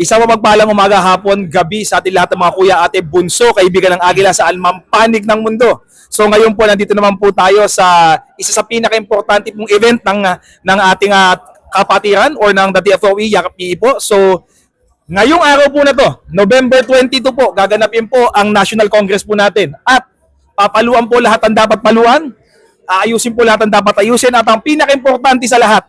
Isa mapagpalang umaga, hapon, gabi sa ating lahat ng mga kuya, ate, bunso, kaibigan ng Agila sa almang panig ng mundo. So ngayon po, nandito naman po tayo sa isa sa pinaka-importante pong event ng, ng ating ah, kapatiran or ng the TFOE, Yakap PE po. So ngayong araw po na to, November 22 po, gaganapin po ang National Congress po natin. At papaluan po lahat ang dapat paluan, aayusin po lahat ang dapat ayusin at ang pinaka-importante sa lahat,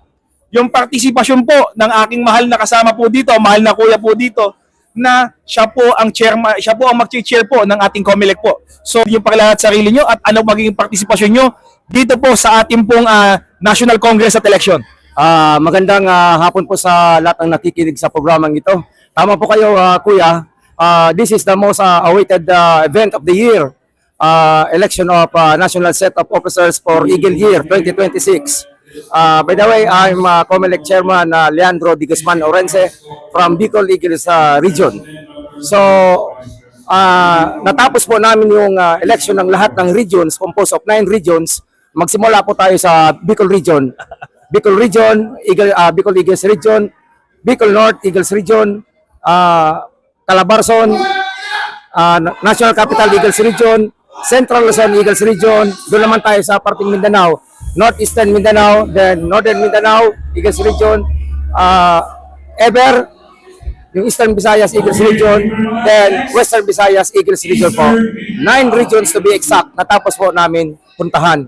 yung partisipasyon po ng aking mahal na kasama po dito, mahal na kuya po dito, na siya po ang chairman, siya po ang mag-chair po ng ating COMELEC po. So, yung pakilalat sarili nyo at ano magiging partisipasyon nyo dito po sa ating pong ah, National Congress at Election. Ah, magandang ah, hapon po sa lahat ng nakikinig sa programang ito. Tama po kayo, ah, Kuya. Ah, this is the most ah, awaited ah, event of the year. Ah, election of ah, National Set of Officers for Eagle Year 2026. Ah, by the way, I'm uh, COMELEC Chairman ah, Leandro Di Guzman Orense from Bicol Eagles ah, Region. So, ah, natapos po namin yung ah, election ng lahat ng regions, composed of nine regions. Magsimula po tayo sa Bicol Region. Bicol Region, Eagle, ah, Bicol Eagles Region, Bicol North Eagles Region, ah, Calabarzon, ah, National Capital Eagles Region, Central Luzon Eagles Region, doon naman tayo sa parting Mindanao, Northeastern Mindanao, then Northern Mindanao Eagles Region, ah, Ever, yung Eastern Visayas Eagles Region, then Western Visayas Eagles Region po. Nine regions to be exact, natapos po namin puntahan.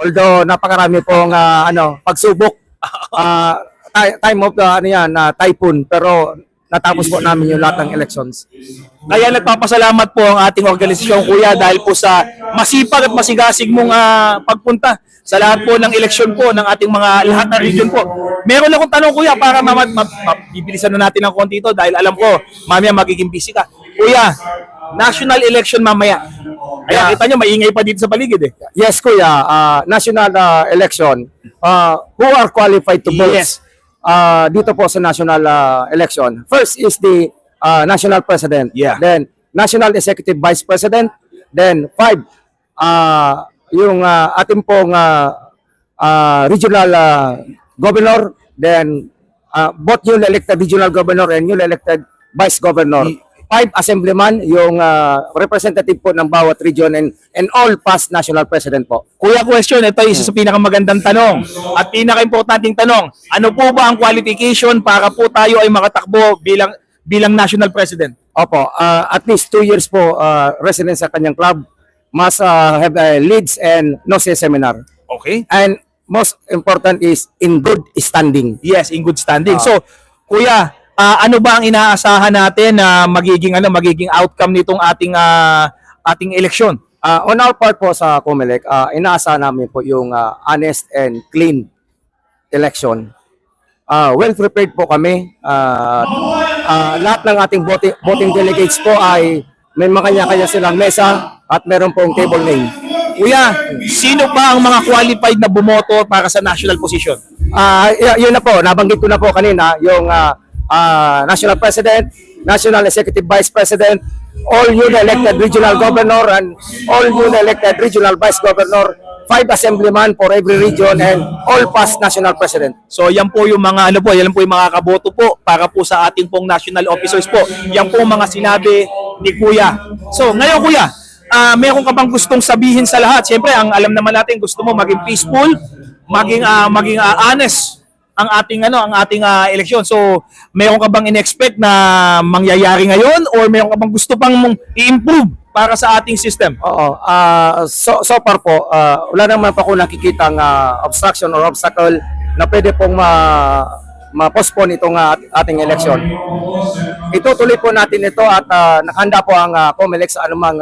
Although napakarami pong ah, ano, pagsubok. Ti- time of the ano yan, na typhoon, pero natapos po namin yung lahat ng elections. Kaya nagpapasalamat po ang ating organisasyon, kuya, dahil po sa masipag at masigasig mong ah, pagpunta sa lahat po ng eleksyon po ng ating mga lahat ng region po. Meron akong tanong, kuya, para mamad, ma- mabibilisan na natin ng konti ito dahil alam ko, mamaya magiging busy ka. Kuya, national election mamaya. Kaya Yeah. kita nyo, maingay pa dito sa paligid eh. Yes, Kuya, ah, national ah, election, ah, who are qualified to vote Yes. Ah, dito po sa national ah, election? First is the ah, national president. Yeah. Then, national executive vice president. Then, five, ah, yung ah, ating pong ah, ah, regional ah, governor. Then, ah, both newly elected regional governor and newly elected vice governor. Y- Five assemblyman, yung ah, representative po ng bawat region and, and all past national president po. Kuya, question, ito isa sa pinakamagandang tanong at pinaka-importanting tanong. Ano po ba ang qualification para po tayo ay makatakbo bilang bilang national president? Opo, ah, at least two years po ah, residence sa kanyang club, must ah, have ah, leads and no say seminar. Okay. And most important is in good standing. Yes, in good standing. Ah. So, kuya, ah, ano ba ang inaasahan natin na magiging ano magiging outcome nitong ating ah, ating eleksyon? Ah, on our part po sa COMELEC, ah, inaasahan namin po yung ah, honest and clean election. Ah, well prepared po kami. Ah, ah, lahat ng ating voting, voting delegates po ay may mga kanya-kanya silang mesa at meron pong table name. Kuya, sino pa ang mga qualified na bumoto para sa national position? Ah, y- yun na po, nabanggit ko na po kanina yung ah, ah, National President, National Executive Vice President, all newly elected regional governor and all newly elected regional vice governor, five assemblyman for every region and all past national president. So yan po yung mga ano po, yan po yung mga kaboto po para po sa ating pong national officers po. Yan po mga sinabi ni Kuya. So ngayon Kuya, ah meron ka bang gustong sabihin sa lahat? Siyempre, ang alam naman natin gusto mo maging peaceful, maging ah, maging ah, honest ang ating ano, ang ating ah, eleksyon. So, meron ka bang in-expect na mangyayari ngayon or meron ka bang gusto pang i-improve para sa ating system? Oo, ah, so, so far po, ah, wala naman pa ako nakikita ng obstruction or obstacle na pwede pong ma ma-postpone itong ah, ating election. Itutuloy po natin ito at ah, nakahanda po ang uh, COMELEC sa anumang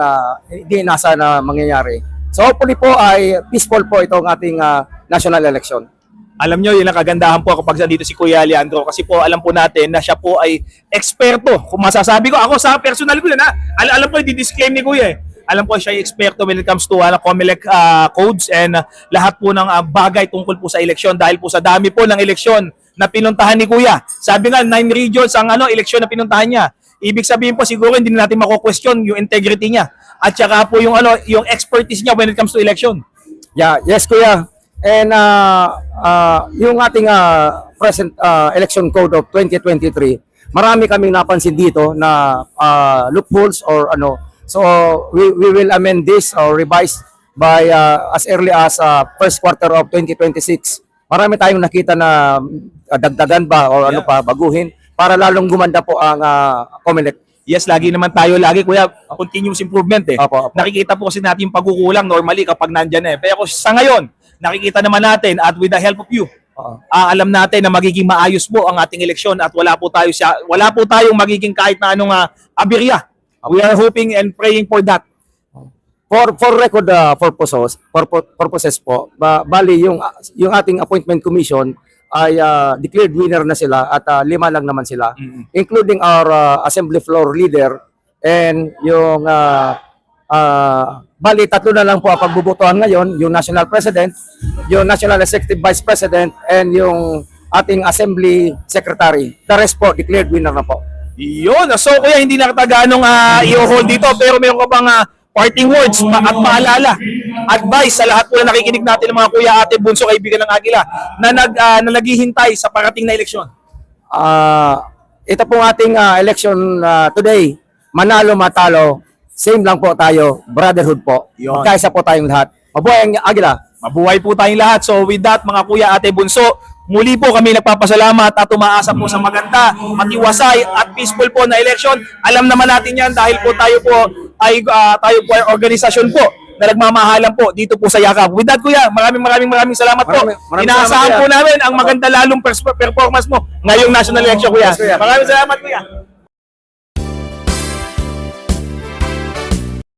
hindi nasa na mangyayari. So hopefully po ay peaceful po itong ating ah, national election. Alam nyo, yun ang kagandahan po kapag nandito si Kuya Leandro kasi po alam po natin na siya po ay eksperto. Kung masasabi ko, ako sa personal ko yun ha, alam, ko, di-disclaim ni Kuya eh. Alam ko siya ay eksperto when it comes to uh, COMELEC ah, codes and ah, lahat po ng ah, bagay tungkol po sa eleksyon dahil po sa dami po ng eleksyon na pinuntahan ni Kuya. Sabi nga, nine regions ang ano, eleksyon na pinuntahan niya. Ibig sabihin po siguro hindi na natin mako-question yung integrity niya at saka po yung ano, yung expertise niya when it comes to election. Yeah, yes kuya. And uh, uh, yung ating uh, present uh, election code of 2023 marami kaming napansin dito na ah, loopholes or ano. So we, we will amend this or revise by ah, as early as ah, first quarter of 2026. Marami tayong nakita na ah, dagdagan ba or ano Yeah. pa baguhin para lalong gumanda po ang uh, COMELEC. Yes, lagi naman tayo, lagi kuya, continuous improvement eh. Opo, opo. Nakikita po kasi natin yung pagkukulang normally kapag nandyan eh. Pero sa ngayon, nakikita naman natin at with the help of you, ah, alam natin na magiging maayos po ang ating eleksyon at wala po tayo siya, wala po tayong magiging kahit na anong ah, aberya. We are hoping and praying for that. For for record uh, purposes, purpo- purposes po, ba, bali yung yung ating appointment commission ay uh, declared winner na sila at uh, lima lang naman sila, including our uh, assembly floor leader and yung uh, uh, bali tatlo na lang po ang pagbubutuhan ngayon, yung national president, yung national executive vice president and yung ating assembly secretary. The rest po declared winner na po. Yun. So kuya, hindi na kita ganong uh, i-hold dito pero meron ka bang ah, parting words pa- at paalala, advice sa lahat po na nakikinig natin ng mga kuya, ate, bunso, kaibigan ng Agila na, nag, ah, na naghihintay sa parating na eleksyon. Ah, ito pong ating ah, election ah, today, manalo matalo, same lang po tayo, brotherhood po. Yun. Magkaisa po tayong lahat. Mabuhay ang Agila. Mabuhay po tayong lahat. So with that, mga kuya, ate, bunso, muli po kami nagpapasalamat at umaasa po sa maganda, matiwasay at peaceful po na election. Alam naman natin yan dahil po tayo po ay ah, tayo po ay organisasyon po na nagmamahalan po dito po sa Yakap. With that, kuya, maraming maraming maraming salamat po. Inaasahan po namin ang maganda lalong performance mo ngayong national election, kuya. Maraming salamat, kuya.